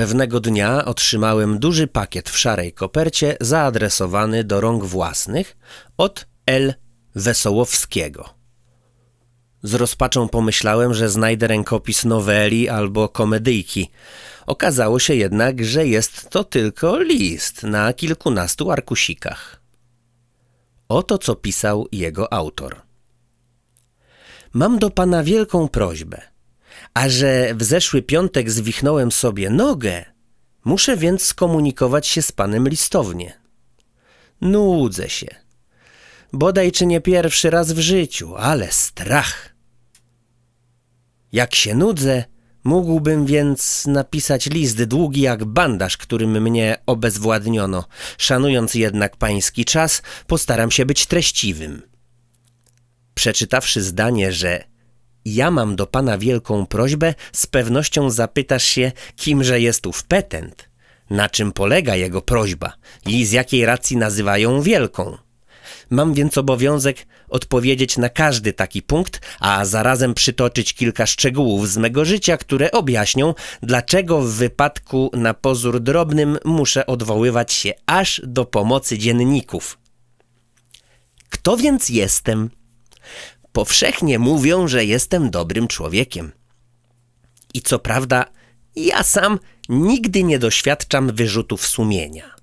Pewnego dnia otrzymałem duży pakiet w szarej kopercie zaadresowany do rąk własnych od L. Wesołowskiego. Z rozpaczą pomyślałem, że znajdę rękopis noweli albo komedyjki. Okazało się jednak, że jest to tylko list na kilkunastu arkusikach. Oto co pisał jego autor. Mam do pana wielką prośbę. A że w zeszły piątek zwichnąłem sobie nogę, muszę więc skomunikować się z panem listownie. Nudzę się. Bodaj czy nie pierwszy raz w życiu, ale strach. Jak się nudzę, mógłbym więc napisać list długi jak bandaż, którym mnie obezwładniono. Szanując jednak pański czas, postaram się być treściwym. Przeczytawszy zdanie, że ja mam do pana wielką prośbę, z pewnością zapytasz się, kimże jest ów petent, na czym polega jego prośba i z jakiej racji nazywają wielką. Mam więc obowiązek odpowiedzieć na każdy taki punkt, a zarazem przytoczyć kilka szczegółów z mego życia, które objaśnią, dlaczego w wypadku na pozór drobnym muszę odwoływać się aż do pomocy dzienników. Kto więc jestem? Powszechnie mówią, że jestem dobrym człowiekiem. I co prawda, ja sam nigdy nie doświadczam wyrzutów sumienia.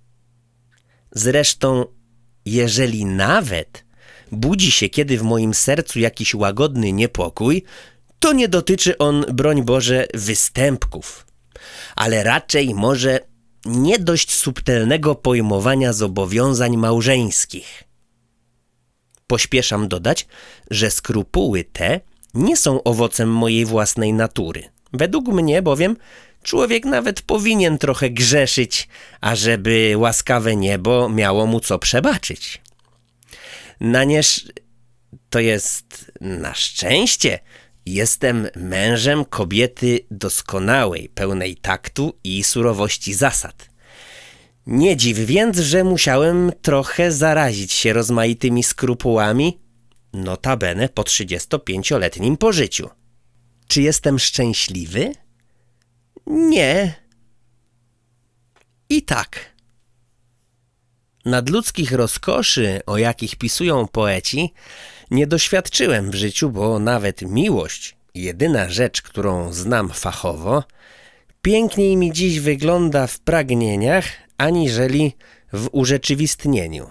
Zresztą, jeżeli nawet budzi się kiedy w moim sercu jakiś łagodny niepokój, to nie dotyczy on, broń Boże, występków, ale raczej może nie dość subtelnego pojmowania zobowiązań małżeńskich. Pośpieszam dodać, że skrupuły te nie są owocem mojej własnej natury. Według mnie bowiem człowiek nawet powinien trochę grzeszyć, ażeby łaskawe niebo miało mu co przebaczyć. Na nież... to jest na szczęście jestem mężem kobiety doskonałej, pełnej taktu i surowości zasad. Nie dziw więc, że musiałem trochę zarazić się rozmaitymi skrupułami, notabene po 35-letnim pożyciu. Czy jestem szczęśliwy? Nie. I tak. Nadludzkich rozkoszy, o jakich pisują poeci, nie doświadczyłem w życiu, bo nawet miłość, jedyna rzecz, którą znam fachowo, piękniej mi dziś wygląda w pragnieniach, aniżeli w urzeczywistnieniu.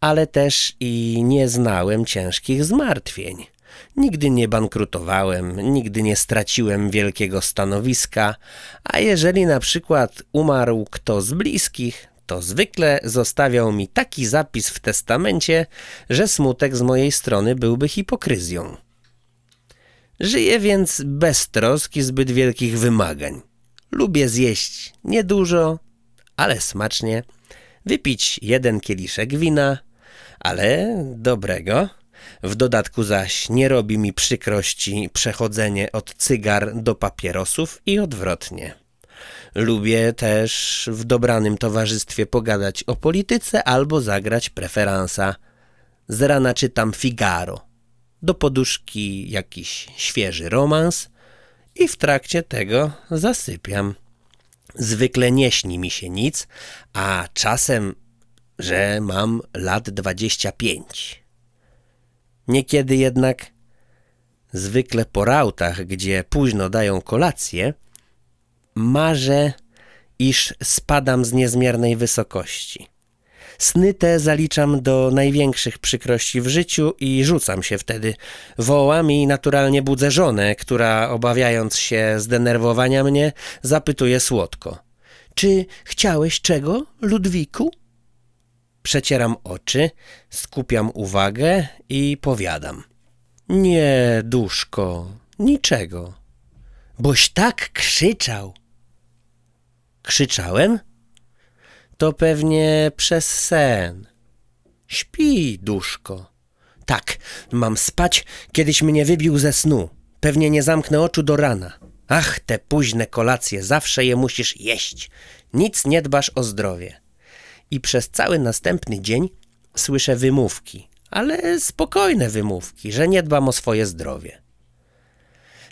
Ale też i nie znałem ciężkich zmartwień. Nigdy nie bankrutowałem, nigdy nie straciłem wielkiego stanowiska, a jeżeli na przykład umarł kto z bliskich, to zwykle zostawiał mi taki zapis w testamencie, że smutek z mojej strony byłby hipokryzją. Żyję więc bez troski zbyt wielkich wymagań. Lubię zjeść niedużo, ale smacznie, wypić jeden kieliszek wina, ale dobrego. W dodatku zaś nie robi mi przykrości przechodzenie od cygar do papierosów i odwrotnie. Lubię też w dobranym towarzystwie pogadać o polityce albo zagrać preferansa. Z rana czytam Figaro, do poduszki jakiś świeży romans i w trakcie tego zasypiam. Zwykle nie śni mi się nic, a czasem, że mam lat dwadzieścia pięć. Niekiedy jednak, zwykle po rautach, gdzie późno dają kolację, marzę, iż spadam z niezmiernej wysokości. Sny te zaliczam do największych przykrości w życiu i rzucam się wtedy. Wołam i naturalnie budzę żonę, która obawiając się zdenerwowania mnie, zapytuje słodko. Czy chciałeś czego, Ludwiku? Przecieram oczy, skupiam uwagę i powiadam. Nie, duszko, niczego. Boś tak krzyczał. Krzyczałem? To pewnie przez sen. Śpi, duszko. Tak, mam spać, kiedyś mnie wybił ze snu. Pewnie nie zamknę oczu do rana. Ach, te późne kolacje, zawsze je musisz jeść. Nic nie dbasz o zdrowie. I przez cały następny dzień słyszę wymówki, ale spokojne wymówki, że nie dbam o swoje zdrowie.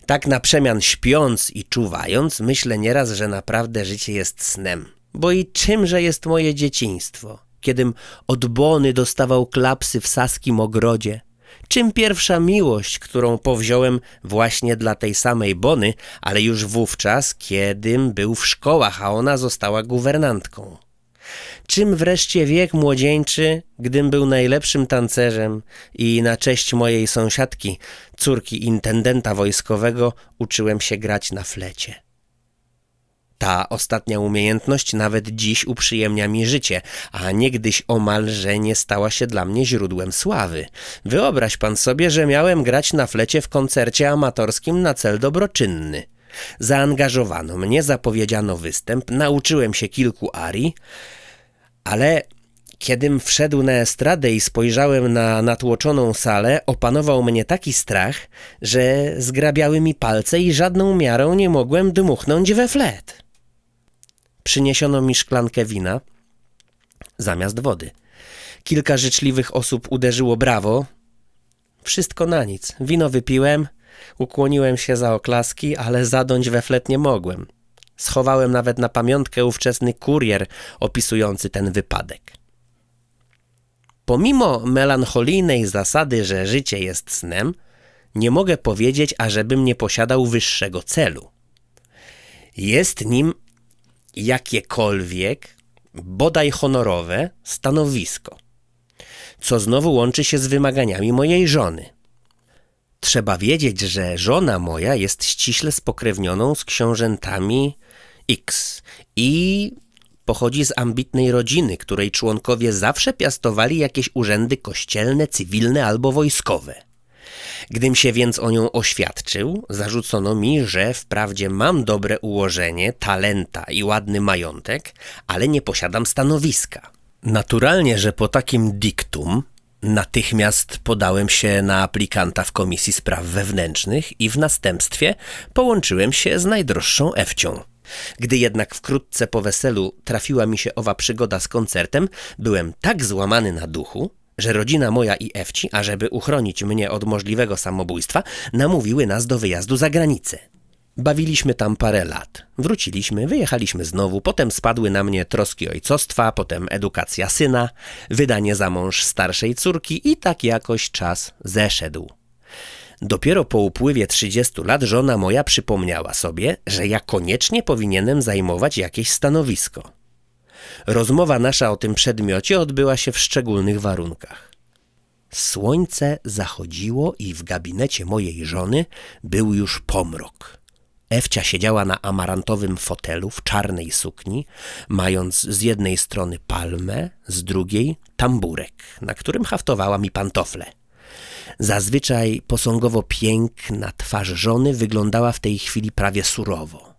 Tak na przemian śpiąc i czuwając, myślę nieraz, że naprawdę życie jest snem. Bo i czymże jest moje dzieciństwo? Kiedym od Bony dostawał klapsy w saskim ogrodzie. Czym pierwsza miłość, którą powziąłem właśnie dla tej samej Bony, ale już wówczas, kiedym był w szkołach, a ona została guwernantką. Czym wreszcie wiek młodzieńczy, gdym był najlepszym tancerzem i na cześć mojej sąsiadki, córki intendenta wojskowego, uczyłem się grać na flecie. Ta ostatnia umiejętność nawet dziś uprzyjemnia mi życie, a niegdyś omalże nie stała się dla mnie źródłem sławy. Wyobraź pan sobie, że miałem grać na flecie w koncercie amatorskim na cel dobroczynny. Zaangażowano mnie, zapowiedziano występ, nauczyłem się kilku arii, ale kiedym wszedł na estradę i spojrzałem na natłoczoną salę, opanował mnie taki strach, że zgrabiały mi palce i żadną miarą nie mogłem dmuchnąć we flet. Przyniesiono mi szklankę wina zamiast wody. Kilka życzliwych osób uderzyło brawo. Wszystko na nic. Wino wypiłem, ukłoniłem się za oklaski, ale zadąć we flet nie mogłem. Schowałem nawet na pamiątkę ówczesny kurier opisujący ten wypadek. Pomimo melancholijnej zasady, że życie jest snem, nie mogę powiedzieć, ażebym nie posiadał wyższego celu. Jest nim jakiekolwiek, bodaj honorowe, stanowisko, co znowu łączy się z wymaganiami mojej żony. Trzeba wiedzieć, że żona moja jest ściśle spokrewnioną z książętami X i pochodzi z ambitnej rodziny, której członkowie zawsze piastowali jakieś urzędy kościelne, cywilne albo wojskowe. Gdym się więc o nią oświadczył, zarzucono mi, że wprawdzie mam dobre ułożenie, talenta i ładny majątek, ale nie posiadam stanowiska. Naturalnie, że po takim diktum natychmiast podałem się na aplikanta w Komisji Spraw Wewnętrznych i w następstwie połączyłem się z najdroższą Ewcią. Gdy jednak wkrótce po weselu trafiła mi się owa przygoda z koncertem, byłem tak złamany na duchu, że rodzina moja i Ewci, ażeby uchronić mnie od możliwego samobójstwa, namówiły nas do wyjazdu za granicę. Bawiliśmy tam parę lat. Wróciliśmy, wyjechaliśmy znowu, potem spadły na mnie troski ojcostwa, potem edukacja syna, wydanie za mąż starszej córki i tak jakoś czas zeszedł. Dopiero po upływie 30 lat żona moja przypomniała sobie, że ja koniecznie powinienem zajmować jakieś stanowisko. Rozmowa nasza o tym przedmiocie odbyła się w szczególnych warunkach. Słońce zachodziło i w gabinecie mojej żony był już pomrok. Ewcia siedziała na amarantowym fotelu w czarnej sukni, mając z jednej strony palmę, z drugiej tamburek, na którym haftowała mi pantofle. Zazwyczaj posągowo piękna twarz żony wyglądała w tej chwili prawie surowo.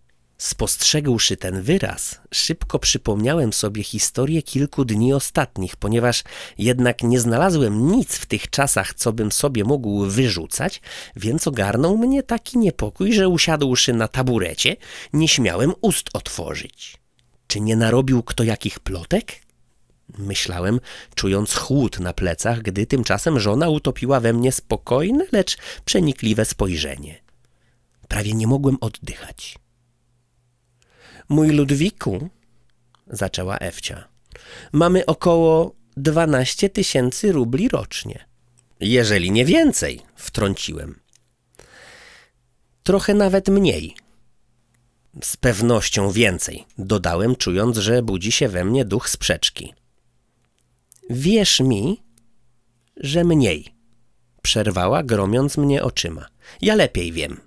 Spostrzegłszy ten wyraz, szybko przypomniałem sobie historię kilku dni ostatnich, ponieważ jednak nie znalazłem nic w tych czasach, co bym sobie mógł wyrzucać, więc ogarnął mnie taki niepokój, że usiadłszy na taburecie, nie śmiałem ust otworzyć. Czy nie narobił kto jakich plotek? Myślałem, czując chłód na plecach, gdy tymczasem żona utopiła we mnie spokojne, lecz przenikliwe spojrzenie. Prawie nie mogłem oddychać. Mój Ludwiku, zaczęła Ewcia, mamy około dwanaście tysięcy rubli rocznie. Jeżeli nie więcej, wtrąciłem. Trochę nawet mniej. Z pewnością więcej, dodałem, czując, że budzi się we mnie duch sprzeczki. Wierz mi, że mniej, przerwała, gromiąc mnie oczyma. Ja lepiej wiem.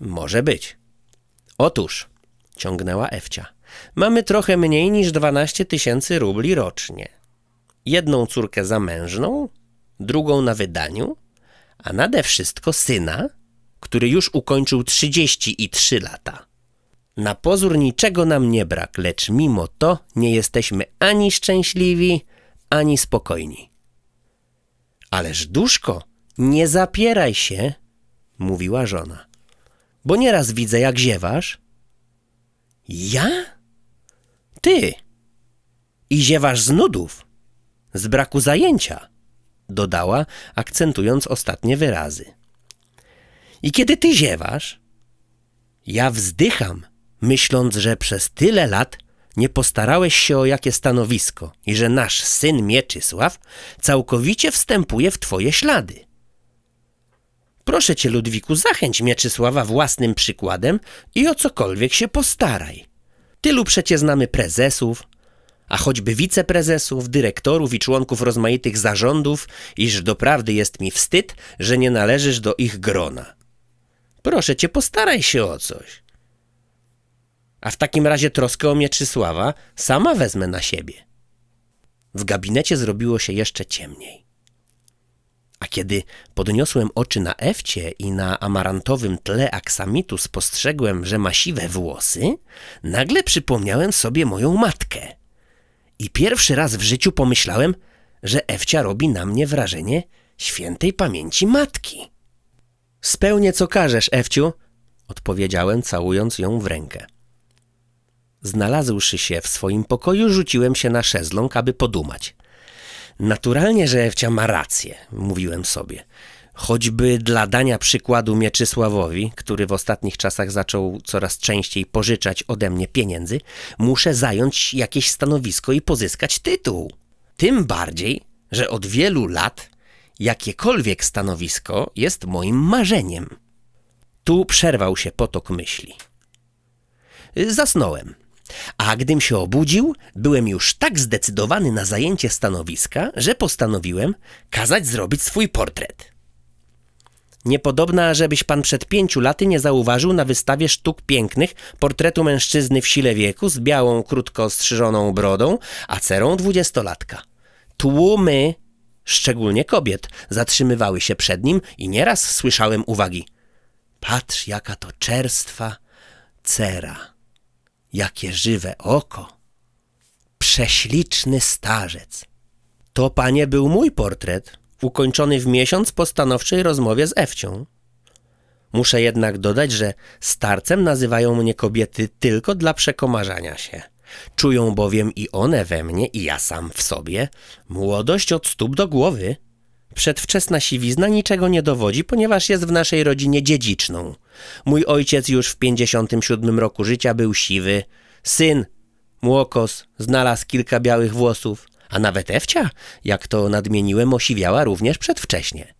Może być. Otóż, ciągnęła Ewcia, mamy trochę mniej niż 12 tysięcy rubli rocznie. Jedną córkę zamężną, drugą na wydaniu, a nade wszystko syna, który już ukończył 33 lata. Na pozór niczego nam nie brak, lecz mimo to nie jesteśmy ani szczęśliwi, ani spokojni. Ależ duszko, nie zapieraj się, mówiła żona, bo nieraz widzę, jak ziewasz. Ja? Ty. I ziewasz z nudów, z braku zajęcia, dodała, akcentując ostatnie wyrazy. I kiedy ty ziewasz, ja wzdycham, myśląc, że przez tyle lat nie postarałeś się o jakie stanowisko i że nasz syn Mieczysław całkowicie wstępuje w twoje ślady. Proszę cię, Ludwiku, zachęć Mieczysława własnym przykładem i o cokolwiek się postaraj. Tylu przecie znamy prezesów, a choćby wiceprezesów, dyrektorów i członków rozmaitych zarządów, iż doprawdy jest mi wstyd, że nie należysz do ich grona. Proszę cię, postaraj się o coś. A w takim razie troskę o Mieczysława sama wezmę na siebie. W gabinecie zrobiło się jeszcze ciemniej. A kiedy podniosłem oczy na Ewcie i na amarantowym tle aksamitu spostrzegłem, że ma siwe włosy, nagle przypomniałem sobie moją matkę. I pierwszy raz w życiu pomyślałem, że Ewcia robi na mnie wrażenie świętej pamięci matki. Spełnię co każesz, Ewciu, odpowiedziałem, całując ją w rękę. Znalazłszy się w swoim pokoju, rzuciłem się na szezląg, aby podumać. Naturalnie, że Ewcia ma rację, mówiłem sobie. Choćby dla dania przykładu Mieczysławowi, który w ostatnich czasach zaczął coraz częściej pożyczać ode mnie pieniędzy, muszę zająć jakieś stanowisko i pozyskać tytuł. Tym bardziej, że od wielu lat jakiekolwiek stanowisko jest moim marzeniem. Tu przerwał się potok myśli. Zasnąłem. A gdym się obudził, byłem już tak zdecydowany na zajęcie stanowiska, że postanowiłem kazać zrobić swój portret. Niepodobna, żebyś pan przed pięciu laty nie zauważył na wystawie sztuk pięknych portretu mężczyzny w sile wieku z białą, krótko strzyżoną brodą, a cerą dwudziestolatka. Tłumy, szczególnie kobiet, zatrzymywały się przed nim i nieraz słyszałem uwagi. Patrz, jaka to czerstwa cera. Jakie żywe oko! Prześliczny starzec. To, panie, był mój portret, ukończony w miesiąc po stanowczej rozmowie z Ewcią. Muszę jednak dodać, że starcem nazywają mnie kobiety tylko dla przekomarzania się. Czują bowiem i one we mnie, i ja sam w sobie, młodość od stóp do głowy. Przedwczesna siwizna niczego nie dowodzi, ponieważ jest w naszej rodzinie dziedziczną. Mój ojciec już w 57 roku życia był siwy. Syn, młokos, znalazł kilka białych włosów, a nawet Ewcia, jak to nadmieniłem, osiwiała również przedwcześnie.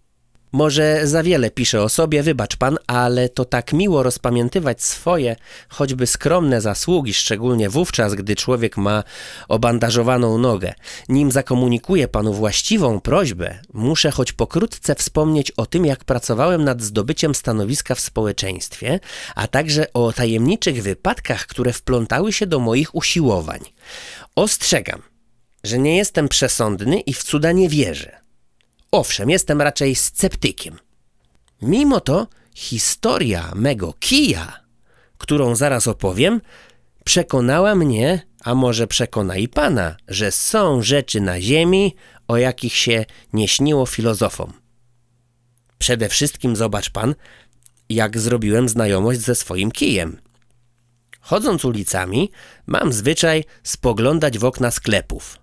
Może za wiele piszę o sobie, wybacz pan, ale to tak miło rozpamiętywać swoje, choćby skromne zasługi, szczególnie wówczas, gdy człowiek ma obandażowaną nogę. Nim zakomunikuję panu właściwą prośbę, muszę choć pokrótce wspomnieć o tym, jak pracowałem nad zdobyciem stanowiska w społeczeństwie, a także o tajemniczych wypadkach, które wplątały się do moich usiłowań. Ostrzegam, że nie jestem przesądny i w cuda nie wierzę. Owszem, jestem raczej sceptykiem. Mimo to historia mego kija, którą zaraz opowiem, przekonała mnie, a może przekona i pana, że są rzeczy na ziemi, o jakich się nie śniło filozofom. Przede wszystkim zobacz pan, jak zrobiłem znajomość ze swoim kijem. Chodząc ulicami, mam zwyczaj spoglądać w okna sklepów.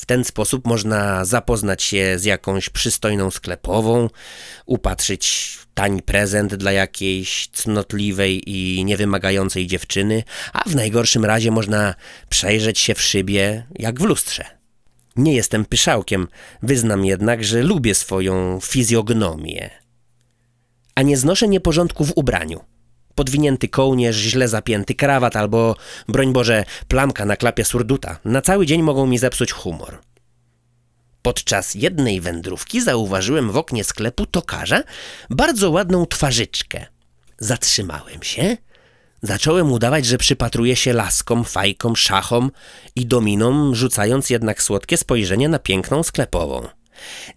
W ten sposób można zapoznać się z jakąś przystojną sklepową, upatrzyć tani prezent dla jakiejś cnotliwej i niewymagającej dziewczyny, a w najgorszym razie można przejrzeć się w szybie jak w lustrze. Nie jestem pyszałkiem, wyznam jednak, że lubię swoją fizjognomię. A nie znoszę nieporządku w ubraniu podwinięty kołnierz, źle zapięty krawat albo, broń Boże, plamka na klapie surduta na cały dzień mogą mi zepsuć humor. Podczas jednej wędrówki zauważyłem w oknie sklepu tokarza bardzo ładną twarzyczkę. Zatrzymałem się, zacząłem udawać, że przypatruję się laskom, fajkom, szachom i dominom, rzucając jednak słodkie spojrzenie na piękną sklepową.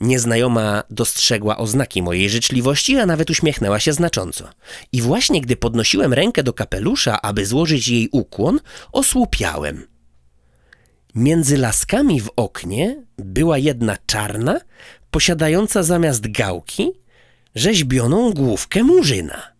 Nieznajoma dostrzegła oznaki mojej życzliwości, a nawet uśmiechnęła się znacząco. I właśnie gdy podnosiłem rękę do kapelusza, aby złożyć jej ukłon, osłupiałem. Między laskami w oknie była jedna czarna, posiadająca zamiast gałki rzeźbioną główkę murzyna.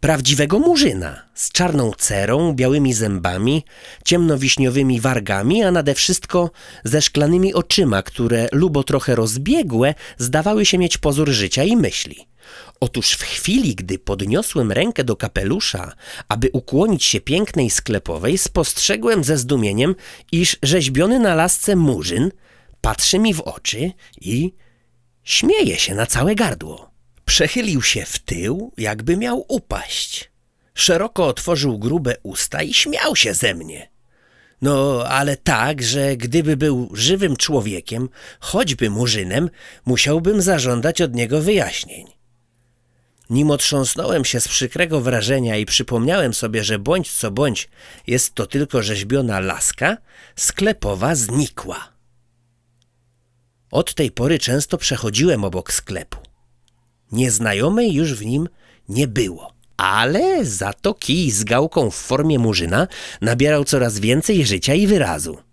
Prawdziwego murzyna, z czarną cerą, białymi zębami, ciemnowiśniowymi wargami, a nade wszystko ze szklanymi oczyma, które, lubo trochę rozbiegłe, zdawały się mieć pozór życia i myśli. Otóż w chwili, gdy podniosłem rękę do kapelusza, aby ukłonić się pięknej sklepowej, spostrzegłem ze zdumieniem, iż rzeźbiony na lasce murzyn patrzy mi w oczy i śmieje się na całe gardło. Przechylił się w tył, jakby miał upaść. Szeroko otworzył grube usta i śmiał się ze mnie. No, ale tak, że gdyby był żywym człowiekiem, choćby murzynem, musiałbym zażądać od niego wyjaśnień. Nim otrząsnąłem się z przykrego wrażenia i przypomniałem sobie, że bądź co bądź jest to tylko rzeźbiona laska, sklepowa znikła. Od tej pory często przechodziłem obok sklepu. Nieznajomej już w nim nie było. Ale za to kij z gałką w formie murzyna nabierał coraz więcej życia i wyrazu.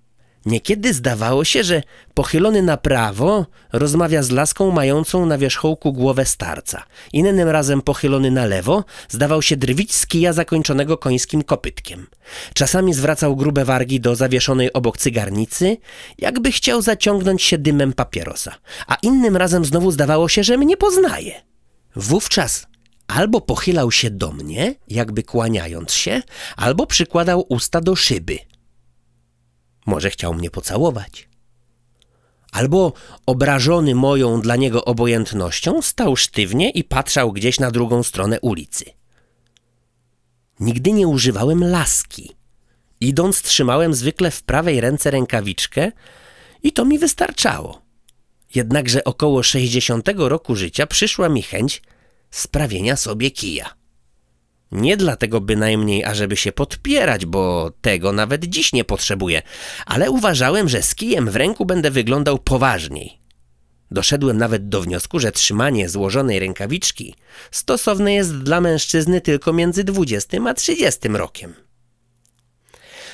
Niekiedy zdawało się, że pochylony na prawo rozmawia z laską mającą na wierzchołku głowę starca. Innym razem pochylony na lewo zdawał się drwić z kija zakończonego końskim kopytkiem. Czasami zwracał grube wargi do zawieszonej obok cygarnicy, jakby chciał zaciągnąć się dymem papierosa. A innym razem znowu zdawało się, że mnie poznaje. Wówczas albo pochylał się do mnie, jakby kłaniając się, albo przykładał usta do szyby. Może chciał mnie pocałować. Albo obrażony moją dla niego obojętnością, stał sztywnie i patrzał gdzieś na drugą stronę ulicy. Nigdy nie używałem laski. Idąc, trzymałem zwykle w prawej ręce rękawiczkę i to mi wystarczało. Jednakże około 60 roku życia przyszła mi chęć sprawienia sobie kija. Nie dlatego bynajmniej, ażeby się podpierać, bo tego nawet dziś nie potrzebuję, ale uważałem, że z kijem w ręku będę wyglądał poważniej. Doszedłem nawet do wniosku, że trzymanie złożonej rękawiczki stosowne jest dla mężczyzny tylko między 20 a 30 rokiem.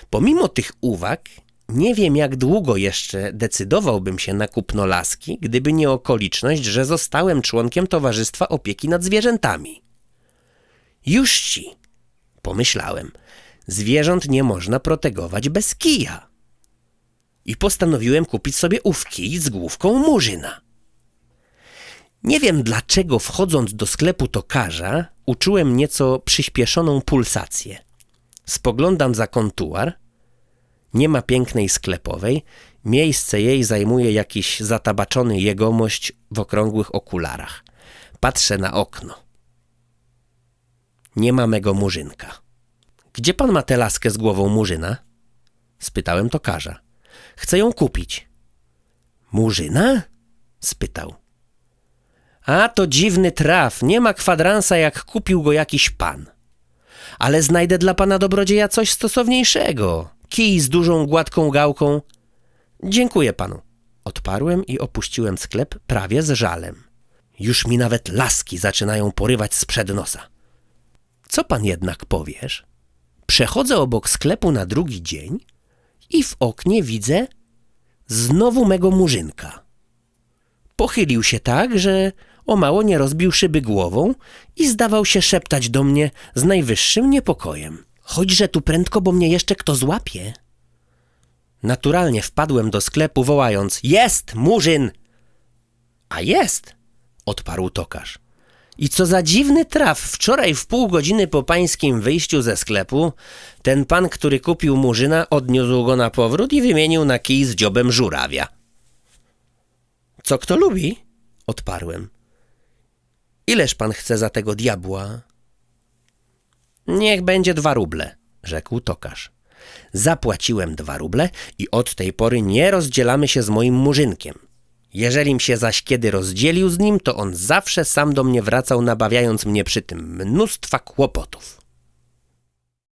Pomimo tych uwag, nie wiem jak długo jeszcze decydowałbym się na kupno laski, gdyby nie okoliczność, że zostałem członkiem Towarzystwa Opieki nad Zwierzętami. Już ci, pomyślałem, zwierząt nie można protegować bez kija. I postanowiłem kupić sobie ów kij z główką murzyna. Nie wiem dlaczego wchodząc do sklepu tokarza uczułem nieco przyspieszoną pulsację. Spoglądam za kontuar. Nie ma pięknej sklepowej. Miejsce jej zajmuje jakiś zatabaczony jegomość w okrągłych okularach. Patrzę na okno. Nie ma mego murzynka. Gdzie pan ma tę laskę z głową murzyna? Spytałem tokarza. Chcę ją kupić. Murzyna? Spytał. A to dziwny traf, nie ma kwadransa jak kupił go jakiś pan. Ale znajdę dla pana dobrodzieja coś stosowniejszego. Kij z dużą gładką gałką. Dziękuję panu. Odparłem i opuściłem sklep prawie z żalem. Już mi nawet laski zaczynają porywać sprzed nosa. Co pan jednak powiesz? Przechodzę obok sklepu na drugi dzień i w oknie widzę znowu mego murzynka. Pochylił się tak, że o mało nie rozbił szyby głową i zdawał się szeptać do mnie z najwyższym niepokojem. Chodźże tu prędko, bo mnie jeszcze kto złapie. Naturalnie wpadłem do sklepu wołając Jest, murzyn! A jest, odparł tokarz. I co za dziwny traf, wczoraj w pół godziny po pańskim wyjściu ze sklepu, ten pan, który kupił murzyna, odniósł go na powrót i wymienił na kij z dziobem żurawia. Co kto lubi? Odparłem. Ileż pan chce za tego diabła? Niech będzie dwa ruble, rzekł tokarz. Zapłaciłem dwa ruble i od tej pory nie rozdzielamy się z moim murzynkiem. Jeżelim się zaś kiedy rozdzielił z nim, to on zawsze sam do mnie wracał, nabawiając mnie przy tym mnóstwa kłopotów.